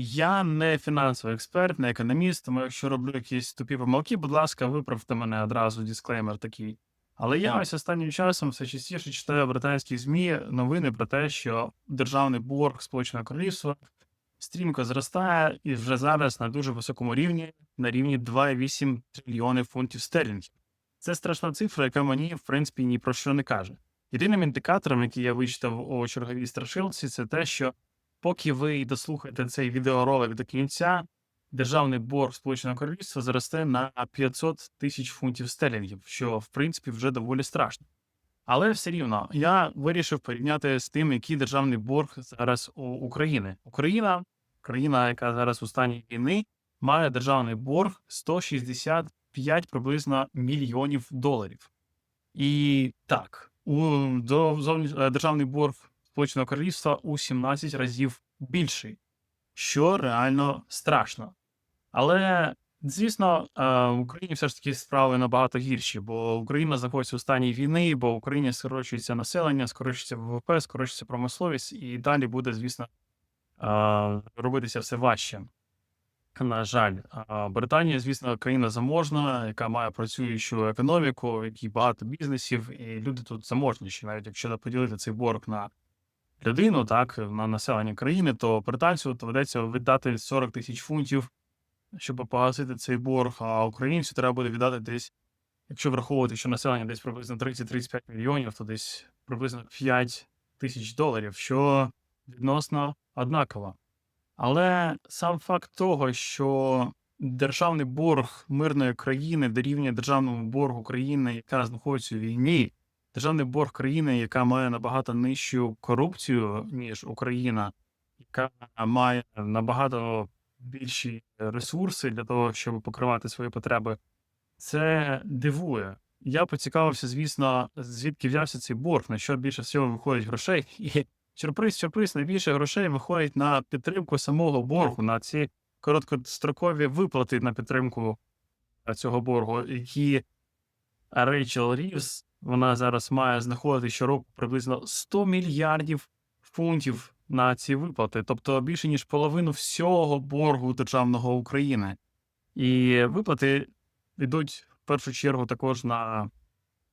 Я не фінансовий експерт, не економіст, тому якщо роблю якісь тупі помилки, будь ласка, виправте мене одразу, дисклеймер такий. Але я ось останнім часом все частіше читаю в британських ЗМІ новини про те, що державний борг Сполученого Королівства стрімко зростає і вже зараз на дуже високому рівні, на рівні 2,8 трильйони фунтів стерлінгів. Це страшна цифра, яка мені, в принципі, ні про що не каже. Єдиним індикатором, який я вичитав у черговій страшилці, це те, що поки ви дослухаєте цей відеоролик до кінця, державний борг Сполученого Королівства зросте на 500 тисяч фунтів стерлінгів, що в принципі вже доволі страшно. Але все рівно я вирішив порівняти з тим, який державний борг зараз у України. Україна, країна, яка зараз у стані війни, має державний борг 165 приблизно мільйонів доларів. І так, у е, державний борг Сполученого Королівства у 17 разів більший, що реально страшно. Але, звісно, е, в Україні все ж таки справи набагато гірші, бо Україна знаходиться у стані війни, бо в Україні скорочується населення, скорочується ВВП, скорочується промисловість, і далі буде, звісно, е, робитися все важче. На жаль, Британія, звісно, країна заможна, яка має працюючу економіку, в якій багато бізнесів, і люди тут заможніші. Навіть якщо поділити цей борг на людину, так, на населення країни, то британцю доведеться віддати 40 тисяч фунтів, щоб погасити цей борг, а українцю треба буде віддати десь, якщо враховувати, що населення десь приблизно 30-35 мільйонів, то десь приблизно 5 тисяч доларів, що відносно однаково. Але сам факт того, що державний борг мирної країни дорівнює державному боргу країни, яка знаходиться у війні, державний борг країни, яка має набагато нижчу корупцію, ніж Україна, яка має набагато більші ресурси для того, щоб покривати свої потреби, це дивує. Я поцікавився, звісно, звідки взявся цей борг, на що більше всього виходить грошей. І сюрприз, сюрприз, найбільше грошей виходить на підтримку самого боргу, на ці короткострокові виплати на підтримку е, цього боргу, які Рейчел Рівс, вона зараз має знаходити щороку приблизно 100 мільярдів фунтів на ці виплати, тобто більше ніж половину всього боргу державного України. І виплати йдуть в першу чергу також на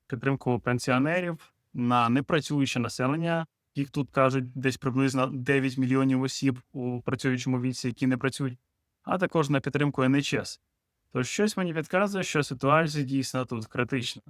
підтримку пенсіонерів, на непрацююче населення. Їх тут кажуть десь приблизно 9 мільйонів осіб у працюючому віці, які не працюють, а також на підтримку НХС. Тож щось мені підказує, що ситуація дійсно тут критична.